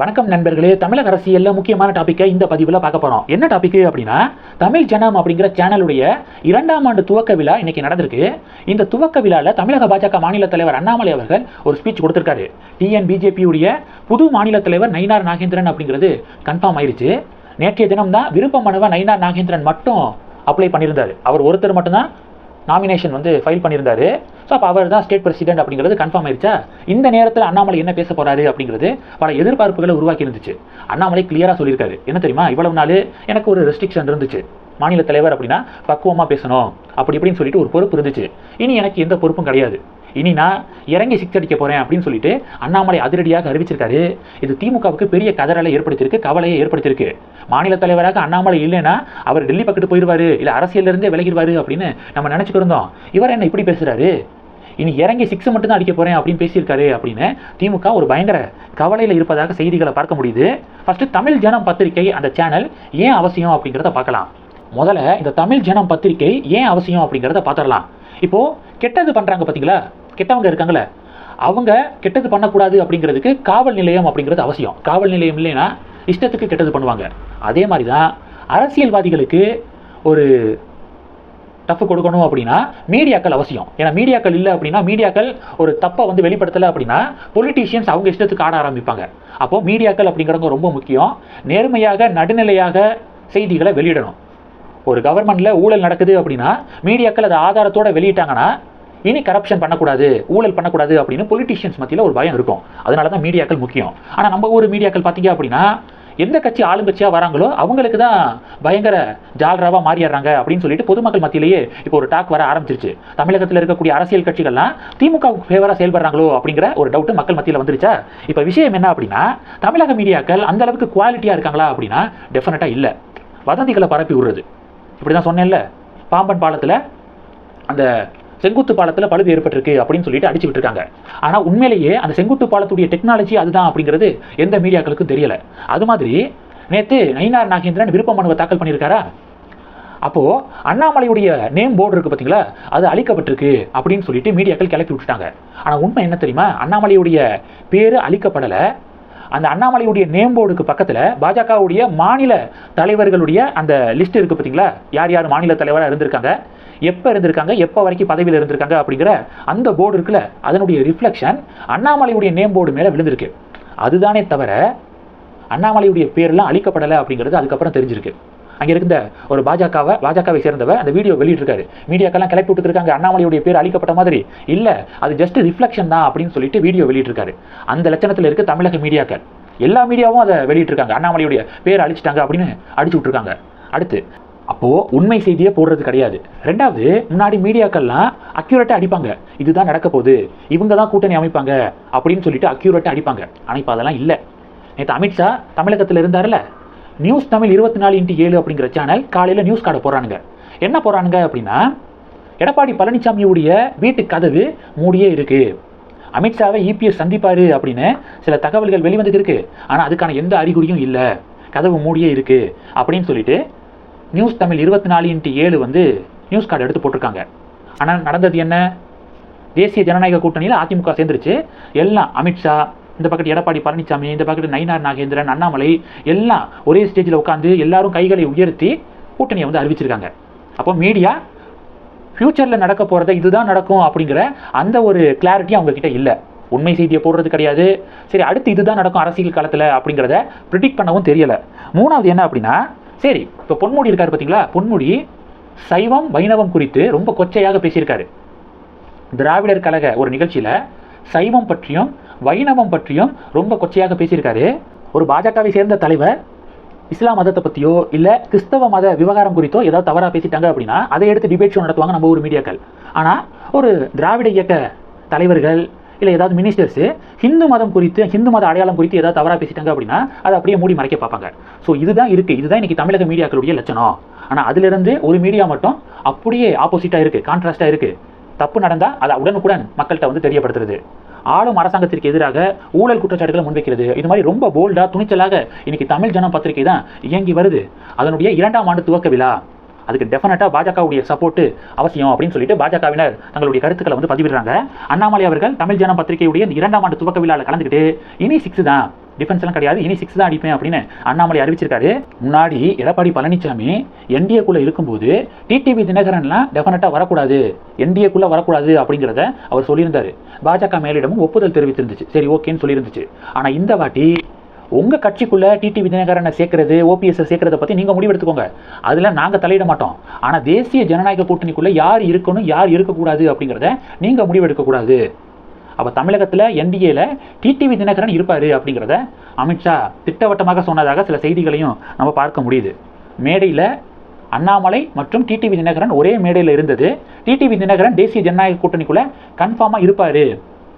வணக்கம் நண்பர்களே. தமிழக அரசியலில் முக்கியமான டாப்பிக்கை இந்த பதிவில் பார்க்க போகிறோம் என்ன டாபிக் அப்படின்னா தமிழ் ஜனம் அப்படிங்கிற சேனலுடைய இரண்டாம் ஆண்டு துவக்க விழா இன்னைக்கு நடந்திருக்கு. இந்த துவக்க விழாவில் தமிழக பாஜக மாநில தலைவர் அண்ணாமலை அவர்கள் ஒரு ஸ்பீச் கொடுத்துருக்காரு. டிஎன் பிஜேபியுடைய புது மாநில தலைவர் நயினார் நாகேந்திரன் அப்படிங்கிறது கன்ஃபார்ம் ஆயிருச்சு. நேற்றைய தினம் தான் விருப்ப மனுவை நயினார் நாகேந்திரன் மட்டும் அப்ளை பண்ணியிருந்தார். அவர் ஒருத்தர் மட்டும்தான் நாமினேஷன் வந்து ஃபைல் பண்ணியிருந்தாரு. ஸோ அப்போ அவர் தான் ஸ்டேட் பிரசிடென்ட் அப்படிங்கிறது கன்ஃபார்ம் ஆயிடுச்சா இந்த நேரத்தில் அண்ணாமலை என்ன பேச போறாரு அப்படிங்கிறது பல எதிர்பார்ப்புகளை உருவாக்கி இருந்துச்சு. அண்ணாமலை கிளியராக சொல்லியிருக்காரு. என்ன தெரியுமா? இவ்வளவு நாள் எனக்கு ஒரு ரெஸ்ட்ரிக்ஷன் இருந்துச்சு. மாநில தலைவர் அப்படின்னா பக்குவமாக பேசணும். அப்படி இப்படின்னு சொல்லிட்டு ஒரு பொறுப்பு இருந்துச்சு. இனி எனக்கு எந்த பொறுப்பும் கிடையாது. இனி நான் இறங்கி சிக்ஸ் அடிக்க போகிறேன் அப்படின்னு சொல்லிட்டு அண்ணாமலை அதிரடியாக அறிவிச்சிருக்காரு. இது திமுகவுக்கு பெரிய கதறலை ஏற்படுத்தியிருக்கு கவலையை ஏற்படுத்தியிருக்கு. மாநில தலைவராக அண்ணாமலை இல்லைன்னா அவர் டெல்லி பக்கத்து போயிடுவாரு இல்லை அரசியல்ல இருந்தே விலகிடுவாரு அப்படின்னு நம்ம நினச்சிக்கிருந்தோம் இவர் என்ன இப்படி பேசுகிறாரு இனி இறங்கி சிக்ஸ் மட்டும்தான் அடிக்க போகிறேன் அப்படின்னு பேசியிருக்காரு அப்படின்னு திமுக ஒரு பயங்கர கவலையில் இருப்பதாக செய்திகளை பார்க்க முடியுது. ஃபஸ்ட்டு தமிழ் ஜனம் பத்திரிகை அந்த சேனல் ஏன் அவசியம் அப்படிங்கிறத பார்க்கலாம். முதல்ல இந்த தமிழ் ஜனம் பத்திரிகை ஏன் அவசியம் அப்படிங்கிறத பார்த்துடலாம். இப்போ கெட்டது பண்ணுறாங்க பார்த்தீங்களா கெட்டவங்க இருக்காங்களே அவங்க கெட்டது பண்ணக்கூடாது அப்படிங்கிறதுக்கு காவல் நிலையம் அப்படிங்கிறது அவசியம். காவல் நிலையம் இல்லைன்னா இஷ்டத்துக்கு கெட்டது பண்ணுவாங்க. அதே மாதிரி தான் அரசியல்வாதிகளுக்கு ஒரு டஃப் கொடுக்கணும் அப்படின்னா மீடியாக்கள் அவசியம். ஏன்னா மீடியாக்கள் இல்லை அப்படின்னா மீடியாக்கள் ஒரு தப்பை வந்து வெளிப்படுத்தலை அப்படின்னா பொலிட்டீஷியன்ஸ் அவங்க இஷ்டத்துக்கு ஆட ஆரம்பிப்பாங்க. அப்போ மீடியாக்கள் அப்படிங்கிறவங்க ரொம்ப முக்கியம். நேர்மையாக நடுநிலையாக செய்திகளை வெளியிடணும். ஒரு கவர்மெண்ட்டில் ஊழல் நடக்குது அப்படின்னா மீடியாக்கள் அதை ஆதாரத்தோட வெளியிட்டாங்கன்னா இனி கரப்ஷன் பண்ணக்கூடாது ஊழல் பண்ணக்கூடாது அப்படின்னு பொலிட்டீஷியன்ஸ் மத்தியில் ஒரு பயம் இருக்கும். அதனால தான் மீடியாக்கள் முக்கியம். ஆனால் நம்ம ஊர் மீடியாக்கள் பார்த்தீங்க அப்படின்னா எந்த கட்சி ஆளுங்கட்சியாக வராங்களோ அவங்களுக்கு தான் பயங்கர ஜால்ராவாக மாறிடுறாங்க அப்படின்னு சொல்லிட்டு பொதுமக்கள் மத்தியிலேயே இப்போ ஒரு டாக் வர ஆரம்பிச்சிருச்சு. தமிழகத்தில் இருக்கக்கூடிய அரசியல் கட்சிகள்லாம் திமுகவுக்கு ஃபேவராக செயல்படுறாங்களோ அப்படிங்கிற ஒரு டவுட்டு மக்கள் மத்தியில் வந்துருச்சா? இப்போ விஷயம் என்ன அப்படின்னா தமிழக மீடியாக்கள் அந்த அளவுக்கு குவாலிட்டியாக இருக்காங்களா அப்படின்னா டெஃபினட்டாக இல்லை. வதந்திகளை பரப்பி விடுறது. இப்படி தான் சொன்னேன்ல. பாம்பன் பாலத்தில் அந்த செங்குத்து பாலத்தில் பழுது ஏற்பட்டிருக்கு அப்படின்னு சொல்லிட்டு அடிச்சு விட்டுருக்காங்க. ஆனால் உண்மையிலேயே அந்த செங்குத்து பாலத்துடைய டெக்னாலஜி அதுதான் அப்படிங்கிறது எந்த மீடியாக்களுக்கும் தெரியலை. அது மாதிரி நேற்று நயினார் நாகேந்திரன் விருப்ப மனுவை தாக்கல் பண்ணியிருக்காரா? அப்போது அண்ணாமலையுடைய நேம் போர்டு இருக்குது பார்த்தீங்களா அது அழிக்கப்பட்டிருக்கு அப்படின்னு சொல்லிட்டு மீடியாக்கள் கிளப்பி விட்டுட்டாங்க. ஆனால் உண்மை என்ன தெரியுமா? அண்ணாமலையுடைய பேர் அழிக்கப்படலை. அந்த அண்ணாமலையுடைய நேம் போர்டுக்கு பக்கத்தில் பாஜகவுடைய மாநில தலைவர்களுடைய அந்த லிஸ்ட் இருக்கு பார்த்தீங்களா யார் யார் மாநில தலைவராக இருந்திருக்காங்க? எப்போ இருந்திருக்காங்க? எப்போ வரைக்கும் பதவியில் இருந்திருக்காங்க? அப்படிங்கிற அந்த போர்டு இருக்குல்ல அதனுடைய ரிஃப்ளெக்ஷன் அண்ணாமலையுடைய நேம் போர்டு மேலே விழுந்திருக்கு. அதுதானே தவிர அண்ணாமலையுடைய பேர்லாம் அழிக்கப்படலை அப்படிங்கிறது அதுக்கப்புறம் தெரிஞ்சிருக்கு. அங்கே இருந்த ஒரு பாஜகவை பாஜகவை சேர்ந்தவ அந்த வீடியோ வெளியிட்டிருக்காரு. மீடியாக்கெல்லாம் கிளப்பி விட்டுருக்காங்க அண்ணாமலையுடைய பேர் அழிக்கப்பட்ட மாதிரி. இல்லை அது ஜஸ்ட் ரிஃப்ளெக்ஷன் தான் அப்படின்னு சொல்லிட்டு வீடியோ வெளியிட்டிருக்காரு. அந்த லட்சணத்தில் இருக்க தமிழக மீடியாக்கள். எல்லா மீடியாவும் அதை வெளியிட்டிருக்காங்க. அண்ணாமலையுடைய பேர் அழிச்சிட்டாங்க அப்படின்னு அடிச்சு விட்டுருக்காங்க. அடுத்து அப்போது உண்மை செய்தியை போடுறது கிடையாது. ரெண்டாவது முன்னாடி மீடியாக்கள்லாம் அக்யூரேட்டாக அடிப்பாங்க. இதுதான் நடக்க போகுது. இவங்க தான் கூட்டணி அமைப்பாங்க அப்படின்னு சொல்லிட்டு அக்யூரேட்டாக அடிப்பாங்க. ஆனால் இப்போ அதெல்லாம் இல்லை. நேற்று அமித்ஷா தமிழகத்தில் இருந்தார்ல நியூஸ் தமிழ் இருபத்தி நாலு இன்ட்டு ஏழு அப்படிங்கிற சேனல் காலையில் நியூஸ் கார்டை போகிறானுங்க என்ன போகிறானுங்க அப்படின்னா எடப்பாடி பழனிசாமியுடைய வீட்டு கதவு மூடியே இருக்குது அமித்ஷாவை இபிஎஸ் சந்திப்பார் அப்படின்னு சில தகவல்கள் வெளிவந்துட்டு இருக்குது ஆனால் அதுக்கான எந்த அறிகுறியும் இல்லை. கதவு மூடியே இருக்குது அப்படின்னு சொல்லிட்டு நியூஸ் தமிழ் இருபத்தி நாலு இன்ட்டு ஏழு வந்து நியூஸ் கார்டு எடுத்து போட்டிருக்காங்க. ஆனால் நடந்தது என்ன? தேசிய ஜனநாயக கூட்டணியில் அதிமுக சேர்ந்துருச்சு. எல்லாம் அமித்ஷா இந்த பக்கத்து எடப்பாடி பழனிசாமி இந்த பக்கத்து நயினார் நாகேந்திரன் அண்ணாமலை எல்லாம் ஒரே ஸ்டேஜில் உட்காந்து எல்லாரும் கைகளை உயர்த்தி கூட்டணியை வந்து அறிவிச்சிருக்காங்க. அப்போ மீடியா ஃப்யூச்சரில் நடக்க போகிறத இதுதான் நடக்கும் அப்படிங்கிற அந்த ஒரு கிளாரிட்டி அவங்க கிட்ட இல்லை. உண்மை செய்தியை போடுறது கிடையாது. சரி அடுத்து இதுதான் நடக்கும் அரசியல் காலத்தில் அப்படிங்கிறத ப்ரிடிக்ட் பண்ணவும் தெரியலை. மூணாவது என்ன அப்படின்னா சரி இப்போ பொன்முடி இருக்காரு பார்த்தீங்களா பொன்முடி சைவம் வைணவம் குறித்து ரொம்ப கொச்சையாக பேசியிருக்காரு. திராவிடர் கழக ஒரு நிகழ்ச்சியில் சைவம் பற்றியும் வைணவம் பற்றியும் ரொம்ப கொச்சையாக பேசியிருக்காரு. ஒரு பாஜகவை சேர்ந்த தலைவர் இஸ்லாம் மதத்தை பற்றியோ இல்லை கிறிஸ்தவ மத விவகாரம் குறித்தோ ஏதாவது தவறாக பேசிட்டாங்க அப்படின்னா அதை எடுத்து டிபேட் ஷோ நடத்துவாங்க நம்ம ஊர் மீடியாக்கள். ஆனால் ஒரு திராவிட இயக்க தலைவர்கள் இல்லை ஏதாவது மினிஸ்டர்ஸு ஹிந்து மதம் குறித்து ஹிந்து மத அடையாளம் குறித்து ஏதாவது தவறாக பேசிட்டாங்க அப்படின்னா அதை அப்படியே மூடி மறைக்க பார்ப்பாங்க. ஸோ இதுதான் இருக்குது இதுதான் இன்றைக்கி தமிழக மீடியாக்களுடைய லட்சணம். ஆனால் அதிலிருந்து ஒரு மீடியா மட்டும் அப்படியே ஆப்போசிட்டாக இருக்குது கான்ட்ராஸ்டாக இருக்குது தப்பு நடந்தால் அதை உடனுக்குடன் மக்கள்கிட்ட வந்து தெரியப்படுத்துறது. ஆளும் அரசாங்கத்திற்கு எதிராக ஊழல் குற்றச்சாட்டுகளை முன்வைக்கிறது. இது மாதிரி ரொம்ப போல்டாக துணிச்சலாக இன்னைக்கு தமிழ் ஜனம் பத்திரிகை தான் இயங்கி வருது. அதனுடைய இரண்டாம் ஆண்டு துவக்க விழா. அதுக்கு டெஃபினட்டாக பாஜகவுடைய சப்போர்ட்டு அவசியம் அப்படின்னு சொல்லிட்டு பாஜகவினர் தங்களுடைய கருத்துக்களை வந்து பதிவிடுறாங்க. அண்ணாமலை அவர்கள் தமிழ் ஜனம் பத்திரிகையுடைய இந்த இரண்டாம் ஆண்டு துவக்க விழாவில் கலந்துக்கிட்டு இனி சிக்ஸ் தான். டிஃபென்ஸ்லாம் கிடையாது. இனி சிக்ஸ் தான் அடிப்பேன் அப்படின்னு அண்ணாமலை அறிவிச்சிருக்காரு. முன்னாடி எடப்பாடி பழனிசாமி என்டிஏக்குள்ளே இருக்கும்போது டிடிவி தினகரன்லாம் டெஃபினட்டாக வரக்கூடாது. என்டிஏக்குள்ளே வரக்கூடாது அப்படிங்கிறத அவர் சொல்லியிருந்தாரு. பாஜக மேலிடமும் ஒப்புதல் தெரிவித்திருந்துச்சு. சரி ஓகேன்னு சொல்லியிருந்துச்சு. ஆனால் இந்த வாட்டி உங்கள் கட்சிக்குள்ளே டிடிவி தினகரனை சேர்க்கறது ஓபிஎஸ்ஸை சேர்க்கறத பற்றி நீங்கள் முடிவெடுத்துக்கோங்க. அதில் நாங்கள் தலையிட மாட்டோம். ஆனால் தேசிய ஜனநாயக கூட்டணிக்குள்ளே யார் இருக்கணும் யார் இருக்கக்கூடாது அப்படிங்கிறத நீங்கள் முடிவெடுக்கக்கூடாது. அப்போ தமிழகத்தில் என்டிஏல டிடிவி தினகரன் இருப்பார் அப்படிங்கிறத அமித்ஷா திட்டவட்டமாக சொன்னதாக சில செய்திகளையும் நம்ம பார்க்க முடியுது. மேடையில் அண்ணாமலை மற்றும் டிடிவி தினகரன் ஒரே மேடையில் இருந்தது. டிடிவி தினகரன் தேசிய ஜனநாயக கூட்டணிக்குள்ளே கன்ஃபார்மாக இருப்பார்.